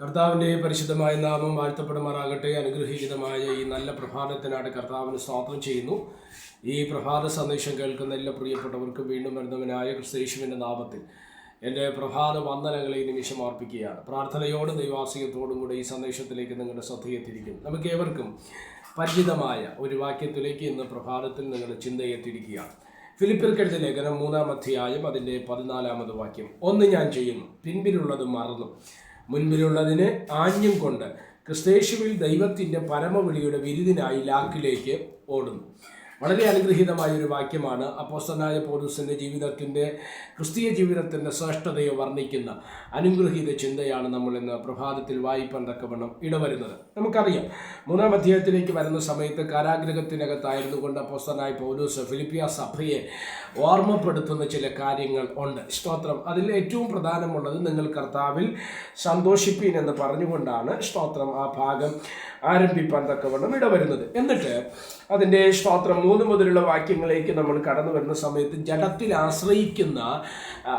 കർത്താവിന്റെ പരിശുദ്ധമായ നാമം വാഴ്ത്തപ്പെടുമാറാകട്ടെ. അനുഗ്രഹീതമായ ഈ നല്ല പ്രഭാതത്തിനാണ് കർത്താവിന് സ്വാഗതം ചെയ്യുന്നു. ഈ പ്രഭാത സന്ദേശം കേൾക്കുന്ന എല്ലാ പ്രിയപ്പെട്ടവർക്കും വീണ്ടും വരുന്നവനായ ക്രിസ്തേശുവിന്റെ നാമത്തിൽ എന്റെ പ്രഭാത വന്ദനകളെ നിമിഷം അർപ്പിക്കുകയാണ്. പ്രാർത്ഥനയോടും ദൈവാസികത്തോടും കൂടെ ഈ സന്ദേശത്തിലേക്ക് നിങ്ങളുടെ ശ്രദ്ധയെത്തിയിരിക്കും നമുക്ക് ഏവർക്കും പരിചിതമായ ഒരു വാക്യത്തിലേക്ക് ഇന്ന് പ്രഭാതത്തിൽ നിങ്ങളുടെ ചിന്തയെത്തിയിരിക്കുകയാണ് ഫിലിപ്പിർക്കെഴുത ലേഖനം മൂന്നാം അധ്യായം അതിന്റെ പതിനാലാമത് വാക്യം. ഒന്ന് ഞാൻ ചെയ്യുന്നു പിൻപിലുള്ളത് മറന്നു. മുൻപിലുള്ളതിന് ആഞ്ഞും കൊണ്ട് ക്രിസ്തേശുവിൽ ദൈവത്തിന്റെ പരമവിളിയുടെ വിരുദിനായി ലാക്കിലേക്ക് ഓടുന്നു. വളരെ അനുഗ്രഹീതമായ ഒരു വാക്യമാണ് അപ്പോസ്തനായ പോലീസിന്റെ ജീവിതത്തിന്റെ ക്രിസ്തീയ ജീവിതത്തിന്റെ ശ്രേഷ്ഠതയെ വർണിക്കുന്ന അനുഗ്രഹീത ചിന്തയാണ് നമ്മൾ ഇന്ന് പ്രഭാതത്തിൽ വായിപ്പാൻ തക്കവണ്ണം ഇടവരുന്നത്. നമുക്കറിയാം മൂന്നാം അധ്യായത്തിലേക്ക് വരുന്ന സമയത്ത് കാരാഗ്രഹത്തിനകത്തായിരുന്നു കൊണ്ട് അപ്പോസ്തനായ പോലൂസ് ഫിലിപ്പിയ സഭയെ ഓർമ്മപ്പെടുത്തുന്ന ചില കാര്യങ്ങൾ ഉണ്ട്. സ്തോത്രം. അതിൽ ഏറ്റവും പ്രധാനമുള്ളത് നിങ്ങൾ കർത്താവിൽ സന്തോഷിപ്പീൻ എന്ന് പറഞ്ഞുകൊണ്ടാണ് സ്തോത്രം ആ ഭാഗം ആരംഭിപ്പാൻ തക്കവണ്ണം ഇടവരുന്നത്. എന്നിട്ട് അതിന്റെ സ്തോത്രം മൂന്ന് മുതലുള്ള വാക്യങ്ങളിലേക്ക് നമ്മൾ കടന്നു വരുന്ന സമയത്ത് ജഡത്തിൽ ആശ്രയിക്കുന്ന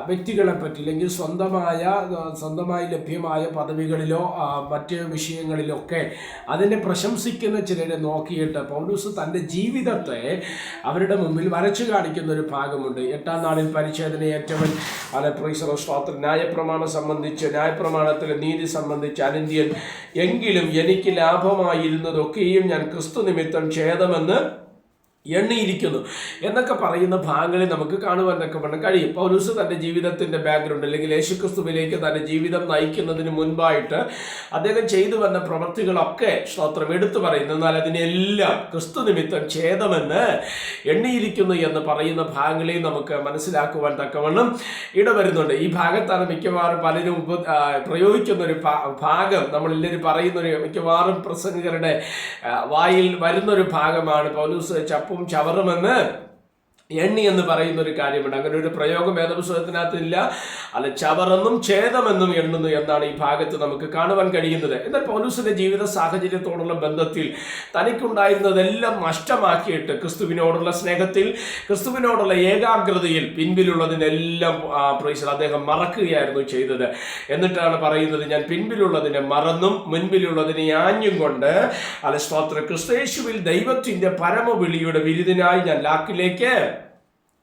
വ്യക്തികളെ പറ്റി അല്ലെങ്കിൽ സ്വന്തമായ സ്വന്തമായി ലഭ്യമായ പദവികളിലോ മറ്റ് വിഷയങ്ങളിലൊക്കെ അതിനെ പ്രശംസിക്കുന്ന ചിലരെ നോക്കിയിട്ട് പൗലൂസ് തന്റെ ജീവിതത്തെ അവരുടെ മുമ്പിൽ വരച്ചു കാണിക്കുന്ന ഒരു ഭാഗമുണ്ട്. എട്ടാം നാളിൽ പരിച്ഛേദനയേറ്റവൻ ഏറ്റവൻ പ്രൈസറോ സ്തോത്രം. ന്യായപ്രമാണം സംബന്ധിച്ച് ന്യായപ്രമാണത്തിലെ നീതി സംബന്ധിച്ച് അനന്ത്യൻ എങ്കിലും എനിക്ക് ലാഭമായിരുന്നതൊക്കെയും ഞാൻ ക്രിസ്തു നിമിത്തം ഛേദമെന്ന് എണ്ണിയിരിക്കുന്നു. എന്നൊക്കെ പറയുന്ന ഭാഗങ്ങളിൽ നമുക്ക് കാണുവാനൊക്കെ പറഞ്ഞാൽ കഴിയും. പൗലൂസ് തന്റെ ജീവിതത്തിന്റെ ബാക്ക്ഗ്രൗണ്ട് അല്ലെങ്കിൽ യേശുക്രിസ്തുവിലേക്ക് തന്റെ ജീവിതം നയിക്കുന്നതിന് മുൻപായിട്ട് അദ്ദേഹം ചെയ്തു വന്ന പ്രവൃത്തികളൊക്കെ സ്തോത്രം എടുത്തു പറയുന്നു. എന്നാൽ അതിനെല്ലാം ക്രിസ്തു നിമിത്തം ഛേദമെന്ന് എണ്ണിയിരിക്കുന്നു എന്ന് പറയുന്ന ഭാഗങ്ങളെയും നമുക്ക് മനസ്സിലാക്കുവാൻ തക്കവണ്ണം ഇടവരുന്നുണ്ട്. ഈ ഭാഗത്താണ് മിക്കവാറും പലരും ഉപ പ്രയോഗിക്കുന്ന ഒരു ഭാഗം. നമ്മളെല്ലാവരും പറയുന്നൊരു മിക്കവാറും പ്രസംഗകരുടെ വായിൽ വരുന്നൊരു ഭാഗമാണ് പൗലൂസ് ചപ്പും aleyküm çağırırım? എണ്ണി എന്ന് പറയുന്ന ഒരു കാര്യമുണ്ട്. അങ്ങനെ ഒരു പ്രയോഗം വേദപുസ്തകത്തിനകത്ത് ഇല്ല അല്ല ചവറെന്നും ഛേദമെന്നും എണ്ണുന്നു എന്നാണ് ഈ ഭാഗത്ത് നമുക്ക് കാണുവാൻ കഴിയുന്നത്. എന്നാൽ പൗലൂസിന്റെ ജീവിത സാഹചര്യത്തോടുള്ള ബന്ധത്തിൽ തനിക്കുണ്ടായിരുന്നതെല്ലാം നഷ്ടമാക്കിയിട്ട് ക്രിസ്തുവിനോടുള്ള സ്നേഹത്തിൽ ക്രിസ്തുവിനോടുള്ള ഏകാഗ്രതയിൽ പിൻപിലുള്ളതിനെല്ലാം ആ, പ്രൈസൽ അദ്ദേഹം മറക്കുകയായിരുന്നു ചെയ്തത്. എന്നിട്ടാണ് പറയുന്നത് ഞാൻ പിൻപിലുള്ളതിനെ മറന്നും മുൻപിലുള്ളതിനെ ആഞ്ഞും കൊണ്ട് അല്ല സ്തോത്ര ക്രിസ്തേശുവിൽ ദൈവത്തിന്റെ പരമവിളിയുടെ വിരുദിനായി ഞാൻ ലാക്കിലേക്ക്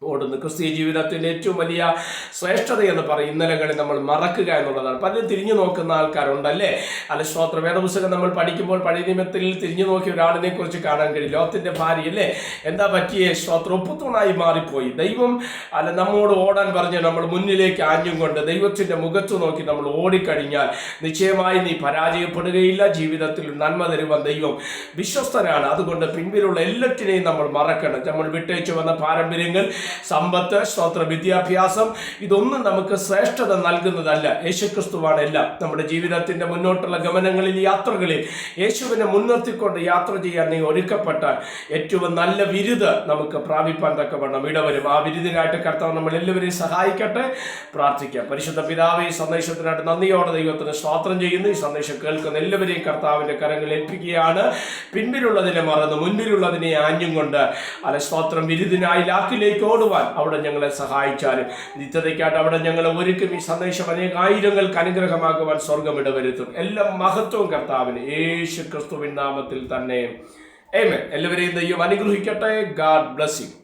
ഓടുന്നു ക്രിസ്തീയ ജീവിതത്തിന്റെ ഏറ്റവും വലിയ ശ്രേഷ്ഠത എന്ന് പറയും ഇന്നലകളിൽ നമ്മൾ മറക്കുക എന്നുള്ളതാണ്. പലരും തിരിഞ്ഞു നോക്കുന്ന ആൾക്കാരുണ്ടല്ലേ? അല്ല ശ്രോത്ര വേദപുസ്തകം നമ്മൾ പഠിക്കുമ്പോൾ പഴയ തിരിഞ്ഞു നോക്കിയ ഒരാളിനെ കുറിച്ച് കാണാൻ കഴിയും. ലോകത്തിന്റെ ഭാര്യ അല്ലേ എന്താ പറ്റിയേ? സ്തോത്ര. ഒപ്പത്തൂണായി മാറിപ്പോയി. ദൈവം അല്ല നമ്മോട് ഓടാൻ പറഞ്ഞ് നമ്മൾ മുന്നിലേക്ക് ആഞ്ഞും കൊണ്ട് ദൈവത്തിന്റെ മുഖത്ത് നോക്കി നമ്മൾ ഓടിക്കഴിഞ്ഞാൽ നിശ്ചയമായി നീ പരാജയപ്പെടുകയില്ല. ജീവിതത്തിൽ നന്മ തരുവാൻ ദൈവം വിശ്വസ്തനാണ്. അതുകൊണ്ട് പിൻപിലുള്ള എല്ലാറ്റിനെയും നമ്മൾ മറക്കണം. നമ്മൾ വിട്ടേച്ചു വന്ന പാരമ്പര്യങ്ങൾ സമ്പത്ത് സ്തോത്ര വിദ്യാഭ്യാസം ഇതൊന്നും നമുക്ക് ശ്രേഷ്ഠത നൽകുന്നതല്ല. യേശുക്രിസ്തുവാണ് എല്ലാം. നമ്മുടെ ജീവിതത്തിന്റെ മുന്നോട്ടുള്ള ഗമനങ്ങളിൽ യാത്രകളിൽ യേശുവിനെ മുൻനിർത്തിക്കൊണ്ട് യാത്ര ചെയ്യാൻ നീ ഒരുക്കപ്പെട്ടാൽ ഏറ്റവും നല്ല വിരുത് നമുക്ക് പ്രാപിപ്പാൻ തക്കവണ്ണം ഇടവരും. ആ വിരുദിനായിട്ട് കർത്താവ് നമ്മൾ എല്ലാവരെയും സഹായിക്കട്ടെ. പ്രാർത്ഥിക്കാം. പരിശുദ്ധ പിതാവ് ഈ സന്ദേശത്തിനായിട്ട് നന്ദിയോടെ ദൈവത്തിന് സ്വാത്രം ചെയ്യുന്നു. ഈ സന്ദേശം കേൾക്കുന്ന എല്ലാവരെയും കർത്താവിന്റെ കരങ്ങൾ ഏൽപ്പിക്കുകയാണ്. പിൻപിലുള്ളതിനെ മറന്ന് മുന്നിലുള്ളതിനെ ആഞ്ഞും കൊണ്ട് അല്ല സ്തോത്രം വിരുദിനായി ലാക്കിലേക്ക് ഓടുവാൻ അവിടെ ഞങ്ങളെ സഹായിച്ചാലും. നിത്യതയ്ക്കായിട്ട് അവിടെ ഞങ്ങളെ ഒരുക്കും. ഈ സന്ദേശം അനേക ആയിരങ്ങൾക്ക് അനുഗ്രഹമാക്കുവാൻ സ്വർഗം ഇടവരുത്തും. എല്ലാം മഹത്വവും കർത്താവിന്. യേശു ക്രിസ്തുവിൻ നാമത്തിൽ തന്നെ. എല്ലാവരെയും ദൈവം അനുഗ്രഹിക്കട്ടെ. God bless you